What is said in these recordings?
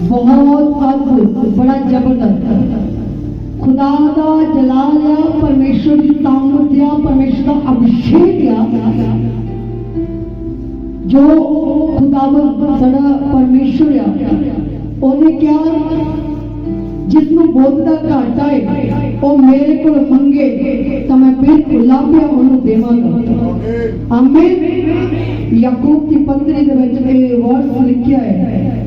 بہت اک بڑا زبردست خدا دا جلال یا پرمیشور دی طاقت یا پرمیشور دا ابھشیک یا جو خدا سڑا پرمیشور یا انہیں کیا جس میں بہت دا گھاٹا ہے وہ میرے کو منگے تو میں پھر کھلا پیا انہوں دے گا آمین یعقوب کی پندری دے وچ اے ورس لکھیا ہے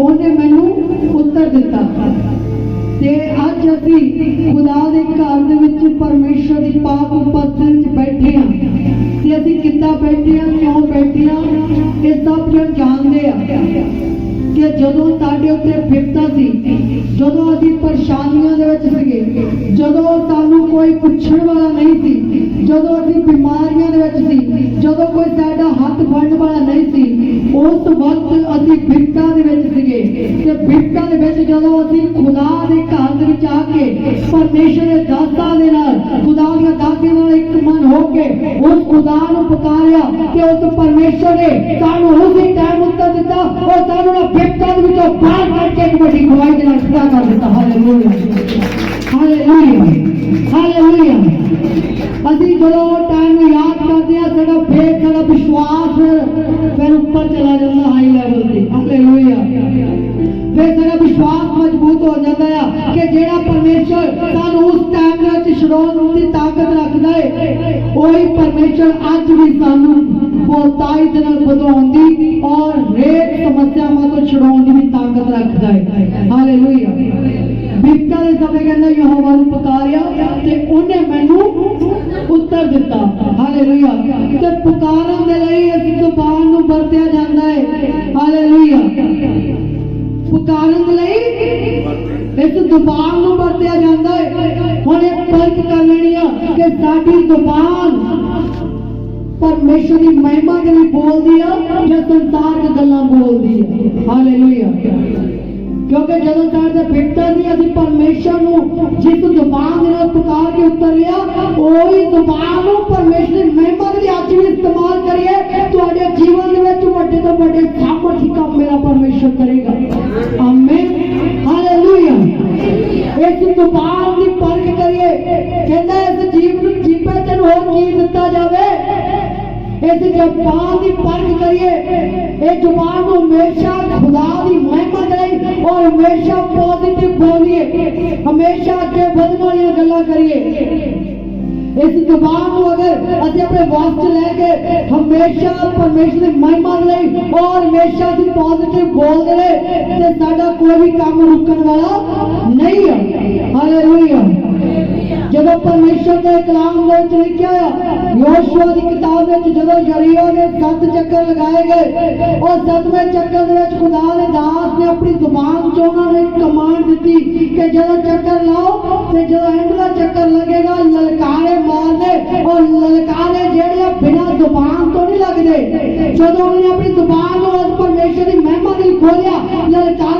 ਉਹਨੇ ਮੈਨੂੰ ਉੱਤਰ ਦਿੱਤਾ। ਤੇ ਅੱਜ ਅਸੀਂ ਖੁਦਾ ਦੇ ਘਰ ਦੇ ਵਿੱਚ ਪਰਮੇਸ਼ਰ ਦੀ ਪਾਕ ਉਪਸਥਿਤੀ ਵਿੱਚ ਬੈਠੇ ਹਾਂ। ਤੇ ਅਸੀਂ ਕਿੱਦਾਂ ਬੈਠੇ ਹਾਂ, ਕਿਉਂ ਬੈਠੇ ਹਾਂ, ਇਹ ਸਭ ਜਣ ਜਾਣਦੇ ਆ ਕਿ ਜਦੋਂ ਸਾਡੇ ਉੱਤੇ ਫਿਰਤਾ ਸੀ, ਜਦੋਂ ਅਸੀਂ ਪਰੇਸ਼ਾਨੀਆਂ ਦੇ ਵਿੱਚ ਸੀਗੇ, ਜਦੋਂ ਸਾਨੂੰ ਕੋਈ ਪੁੱਛਣ ਵਾਲਾ ਨਹੀਂ ਸੀ, ਜਦੋਂ ਅਸੀਂ ਬਿਮਾਰੀਆਂ ਦੇ ਵਿੱਚ ਸੀ, ਜਦੋਂ ਵਕਤ ਅਸੀਂ ਵਿਪਤਾ ਦੇ ਵਿੱਚ ਸੀਗੇ। ਤੇ ਵਿਪਤਾ ਦੇ ਵਿੱਚ ਜਦੋਂ ਅਸੀਂ ਖੁਦਾ ਦੇ ਘਰ ਦੇ ਵਿੱਚ ਆ ਕੇ ਪਰਮੇਸ਼ਰ ਦੇ ਦਾਤਾਂ ਦੇ ਨਾਲ ਖੁਦਾ ਦੀਆਂ ਦਾਤਾਂ ਨਾਲ ਇੱਕ ਮਨ ਹੋ ਕੇ ਉਸ ਖੁਦਾ ਨੂੰ ਪੁਕਾਰਿਆ ਕਿ ਉਸ ਪਰਮੇਸ਼ਰ ਨੇ ਸਾਨੂੰ ਉਸੇ ਟਾਈਮ ਉੱਤਰ ਦਿੱਤਾ ਉਹ ਸਾਨੂੰ ਨਾ ਵਿਪਤਾ ਦੇ ਵਿੱਚੋਂ ਬਾਹਰ ਕੱਢ ਕੇ ਇੱਕ ਵੱਡੀ ਗਵਾਹੀ ਦੇ ਨਾਲ ਖੜਾ ਕਰ ਦਿੱਤਾ। ਹਾਲੇਲੂਇਆ ਹਾਲੇਲੂਇਆ ਹਾਲੇਲੂਇਆ ਅਸੀਂ ਜਦੋਂ ਟਾਈਮ ਯਾਦ ਕਰਦੇ ਆ ਸਾਡਾ ਫੇਥ ਸਾਡਾ ਵਿਸ਼ਵਾਸ ਫਿਰ ਉੱਪਰ ਚਲਾ ਟਾਈਮ ਦੇ ਵਿੱਚ ਛਡਾਉਣ ਦੀ ਤਾਕਤ ਰੱਖਦਾ ਹੈ ਉਹੀ ਪਰਮੇਸ਼ਰ ਅੱਜ ਵੀ ਸਾਨੂੰ ਬਹੁਤਾਈ ਦੇ ਨਾਲ ਵਧਾਉਣ ਦੀ ਔਰ ਹਰੇਕ ਸਮੱਸਿਆਵਾਂ ਤੋਂ ਛਡਾਉਣ ਦੀ ਵੀ ਤਾਕਤ ਰੱਖਦਾ ਹੈ ਹਾਲੇਲੂਇਆ ਬਿਪਤਾ ਦੇ ਸਮੇਂ ਕਹਿੰਦਾ ਯਹੋਵਾ ਨੂੰ ਪੁਕਾਰਿਆ ਤੇ ਉਹਨੇ ਮੈਨੂੰ ਉੱਤਰ ਦਿੱਤਾ ਹਾਲੇਲੂਇਆ ਤੇ ਪੁਕਾਰਨ ਦੇ ਲਈ ਇਸ ਜ਼ੁਬਾਨ ਨੂੰ ਵਰਤਿਆ ਜਾਂਦਾ ਹੈ ਹਾਲੇਲੂਇਆ ਪੁਕਾਰਨ ਦੇ ਲਈ ਇਸ ਜ਼ੁਬਾਨ ਨੂੰ ਵਰਤਿਆ ਜਾਂਦਾ ਆ ਸਾਡੀ ਜ਼ੁਬਾਨ ਪਰਮੇਸ਼ਰ ਦੀ ਮਹਿਮਾ ਦੇ ਲਈ ਬੋਲਦੀ ਆ ਜਾਂ ਸੰਸਾਰਕ ਗੱਲਾਂ ਬੋਲਦੀ ਆ? ਹਾਲੇਲੂਇਆ ਕਿਉਂਕਿ ਜਦੋਂ ਸਾਡੇ ਫਿੱਟਾ ਸੀ, ਅਸੀਂ ਪਰਮੇਸ਼ਰ ਨੂੰ ਜਿਸ ਜ਼ੁਬਾਨ ਨਾਲ ਪੁਕਾਰ ਕੇ ਉੱਤਰ ਲਿਆ, ਉਹੀ ਜ਼ੁਬਾਨ ਨੂੰ ਪਰਮੇਸ਼ਰ ਦੀ ਮਹਿਮਾ ਦੇ ਲਈ ਅੱਜ ਵੀ ਇਸਤੇਮਾਲ ਕਰੀਏ। ਤੁਹਾਡੇ ਜੀਵਨ ਦੇ ਵਿੱਚ ਵੱਡੇ ਤੋਂ ਵੱਡੇ ਸਾਮਰਥੀ ਕੰਮ ਮੇਰਾ ਪਰਮੇਸ਼ਰ ਕਰੇਗਾ। ਆਮੀਨ ਹਾਲੇਲੂਇਆ ਇਸ ਜ਼ੁਬਾਨ لیکن جب پاک دی پرگ کریے اے زبان ہمیشہ خدا دی محمد رہی اور ہمیشہ پازیٹیو بولیے ہمیشہ کے بدن والی گلا کریے اس زبان کو اگر اسے اپنے واسطے لے کے ہمیشہ پرمیشن دی محمد رہی اور ہمیشہ دی پازیٹیو بول دے تے ساڈا کوئی بھی کام رکن والا نہیں ہے ہalleluya جب پرمیشن ਵਿੱਚ ਲਿਖਿਆ ਆ ਯੋਸ਼ੂਆ ਦੀ ਕਿਤਾਬ ਵਿੱਚ ਜਦੋਂ ਯਰੀਓ ਦੇ ਸੱਤ ਚੱਕਰ ਲਗਾਏ ਗਏ, ਉਹ ਸੱਤਵੇਂ ਚੱਕਰ ਦੇ ਵਿੱਚ ਖੁਦਾ ਦੇ ਦਾਸ ਨੇ ਆਪਣੀ ਜ਼ੁਬਾਨ ਚੋਂ ਉਹਨਾਂ ਨੂੰ ਕਮਾਂਡ ਦਿੱਤੀ ਕਿ ਜਦੋਂ ਚੱਕਰ ਲਾਓ ਤੇ ਜਦੋਂ ਐਂਡਲਾ ਚੱਕਰ ਲੱਗੇਗਾ, ਲਲਕਾਰੇ ਮਾਰਦੇ ਔਰ ਲਲਕਾਰੇ ਜਿਹੜੇ ਆ ਬਿਨਾਂ ਜ਼ੁਬਾਨ ਤੋਂ ਨਹੀਂ ਲੱਗਦੇ। ਜਦੋਂ ਉਹਨੇ ਆਪਣੀ ਜ਼ੁਬਾਨ ਨੂੰ ਉਸ ਪਰਮੇਸ਼ਰ ਦੀ ਮਹਿਮਾ ਲਈ ਖੋਲਿਆ ਲਲਕਾਰੇ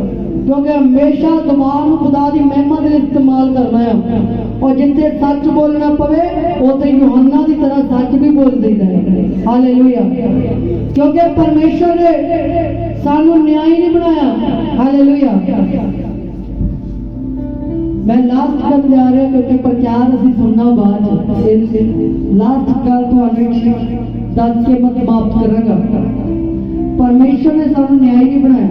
کیونکہ ہمیشہ زبان خدا دی محمد لے استعمال کرنا ہے۔ اور جتنے سچ بولنا پوے اتنے یوہنا دی طرح سچ بھی بول دیتا ہے۔ ہاللویا کیونکہ پرمیشور نے سانو نیائی نہیں بنایا۔ ہاللویا میں لاسٹ کر جا رہا کیونکہ پرچار اسی سننا بعد لاسٹ کر تو دس کے مت معاف کرا گا پرمیشور نے سانو نیائی نہیں بنایا۔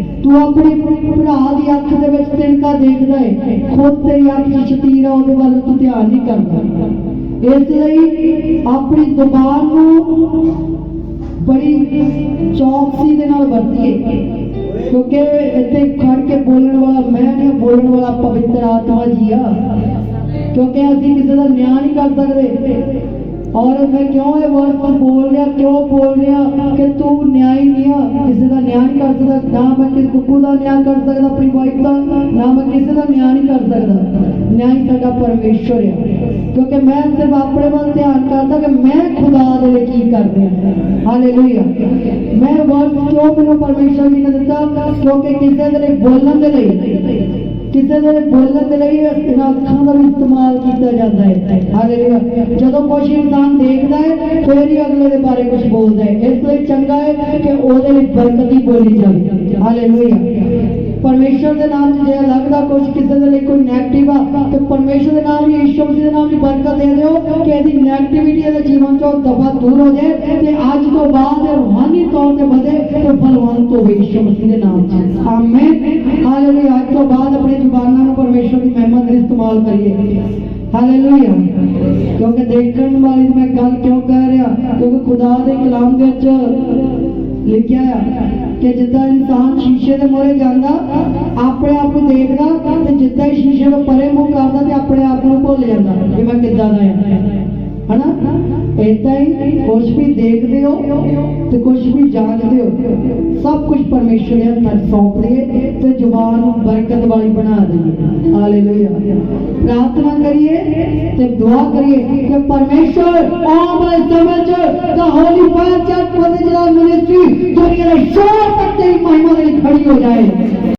ਤੂੰ ਆਪਣੇ ਭਰਾ ਦੀ ਅੱਖ ਦੇ ਵਿੱਚ ਤਿਣਕਾ ਦੇਖਦਾ ਹੈ ਖੁਦ ਤੇਰੀ ਅੱਖ ਸ਼ਤੀਰ ਆ, ਉਹਦੇ ਵੱਲ ਤੂੰ ਧਿਆਨ ਨਹੀਂ ਕਰਦਾ। ਇਸ ਲਈ ਆਪਣੀ ਜ਼ੁਬਾਨ ਨੂੰ ਬੜੀ ਚੌਕਸੀ ਦੇ ਨਾਲ ਵਰਤੀਏ। ਕਿਉਂਕਿ ਇੱਥੇ ਖੜ ਕੇ ਬੋਲਣ ਵਾਲਾ ਮੈਂ ਨਹੀਂ, ਬੋਲਣ ਵਾਲਾ ਪਵਿੱਤਰ ਆਤਮਾ ਜੀ ਆ। ਕਿਉਂਕਿ ਅਸੀਂ ਕਿਸੇ ਦਾ ਨਿਆਂ ਨਹੀਂ ਕਰ ਸਕਦੇ। اور میں کیوں یہ بات پر بول رہا، کیوں بول رہا کہ تو نیا دیا کسی دا نیا نہیں کر سکتا، نہ میں کسی کو کا نیا کر سکتا، اپنی وائف دا، نہ میں کسی دا نیا نہیں کر سکتا۔ نیا سا پرمیشور ہے۔ کیونکہ میں صرف اپنے وال دھیان کرتا کہ میں خدا دے کی کر دیا ہالے میں بہت کیوں میرے پرمیشور نہیں کر دیتا کیونکہ کسی دے بولنے دے لئی ਕਿਸੇ ਦੇ ਬੋਲਣ ਦੇ ਲਈ ਇਹਨਾਂ ਅੱਖਾਂ ਦਾ ਵੀ ਇਸਤੇਮਾਲ ਕੀਤਾ ਜਾਂਦਾ ਹੈ ਹਾਲੇਲੂਇਆ ਜਦੋਂ ਕੋਈ ਇਨਸਾਨ ਦੇਖਦਾ ਹੈ, ਫਿਰ ਹੀ ਅਗਲੇ ਦੇ ਬਾਰੇ ਕੁਝ ਬੋਲਦਾ ਹੈ। ਇਸ ਲਈ ਚੰਗਾ ਹੈ ਕਿ ਉਹਦੇ ਲਈ ਬਰਕਤ ਬੋਲੀ ਜਾਵੇ। ਹਾਲੇਲੂਇਆ। ਪਰਮੇਸ਼ਰ ਦੇ ਨਾਮ ਜੇ ਲੱਗਦਾ ਕੁਝ ਕਿਸੇ ਦੇ ਲਈ ਕੋਈ ਨੈਗੇਟਿਵ ਆ, ਤੇ ਪਰਮੇਸ਼ਰ ਦੇ ਨਾਮ ਹੀ ਈਸ਼ਵਰ ਦੇ ਨਾਮ 'ਚ ਬਰਕਤ ਦੇ ਦਿਓ ਕਿ ਇਹਦੀ ਨੈਗੇਟਿਵਿਟੀ ਇਹਦੇ ਜੀਵਨ 'ਚੋਂ ਦਫਾ ਦੂਰ ਹੋ ਜਾਏ ਤੇ ਅੱਜ ਤੋਂ ਬਾਅਦ ਰੂਹਾਨੀ ਤੌਰ ਤੇ ਵਧੇ ਤੇ ਬਲਵੰਤ ਹੋਵੇ ਈਸ਼ਵਰ ਦੇ ਨਾਮ 'ਚ। ਆਮੇਨ। ਹਾਲੇਲੂਇਆ। ਅੱਜ ਤੋਂ ਬਾਅਦ ਆਪਣੀ ਜ਼ੁਬਾਨਾਂ ਨੂੰ ਪਰਮੇਸ਼ਰ ਦੀ ਮਹਿਮਾ ਦੇ ਇਸਤੇਮਾਲ ਕਰੀਏ। ਹਾਲੇਲੂਇਆ ਕਿਉਂਕਿ ਦੇਖਣ ਵਾਲੀ ਮੈਂ ਗੱਲ ਕਿਉਂ ਕਹਿ ਰਿਹਾ? ਕਿਉਂਕਿ ਖੁਦਾ ਦੇ ਕਲਾਮ ਦੇ ਵਿੱਚ ਲਿਖਿਆ ਆ ਕਿ ਜਿੱਦਾਂ ਇਨਸਾਨ ਸ਼ੀਸ਼ੇ ਦੇ ਮੂਹਰੇ ਜਾਂਦਾ, ਆਪਣੇ ਆਪ ਨੂੰ ਦੇਖਦਾ, ਤੇ ਜਿੱਦਾਂ ਹੀ ਸ਼ੀਸ਼ੇ ਤੋਂ ਪਰੇ ਮੂੰਹ ਕਰਦਾ, ਤੇ ਆਪਣੇ ਆਪ ਨੂੰ ਭੁੱਲ ਜਾਂਦਾ। ਕਿ ਮੈਂ ਕਿੱਦਾਂ ਦਾ ਆ? ਹਨਾ ਏਦਾਂ ਹੀ ਕੁਝ ਵੀ ਦੇਖਦੇ ਹੋ ਤੇ ਕੁਝ ਵੀ ਜਾਣਦੇ ਹੋ ਸਭ ਕੁਝ ਪਰਮੇਸ਼ਰ ਦੇ ਹੱਥਾਂ 'ਚ ਸੌਂਪ ਦਈਏ ਤੇ ਜ਼ੁਬਾਨ ਨੂੰ ਬਰਕਤ ਵਾਲੀ ਬਣਾ ਦਈਏ ਹਾਲੇਲੂਇਆ ਪ੍ਰਾਰਥਨਾ ਕਰੀਏ ਤੇ ਦੁਆ ਕਰੀਏ ਕਿ ਪਰਮੇਸ਼ਰ ਆਉਣ ਵਾਲੇ ਸਮੇਂ 'ਚ ਦਾ ਹੋਲੀ ਫਾਇਰ ਚਰਚ ਪਤਿਜਲਾ ਮਿਨਿਸਟਰੀ ਦੁਨੀਆ ਦੇ ਸ਼ੋਰ ਤੱਕ ਤੇਰੀ ਮਹਿਮਾ ਦੇ ਲਈ ਖੜੀ ਹੋ ਜਾਏ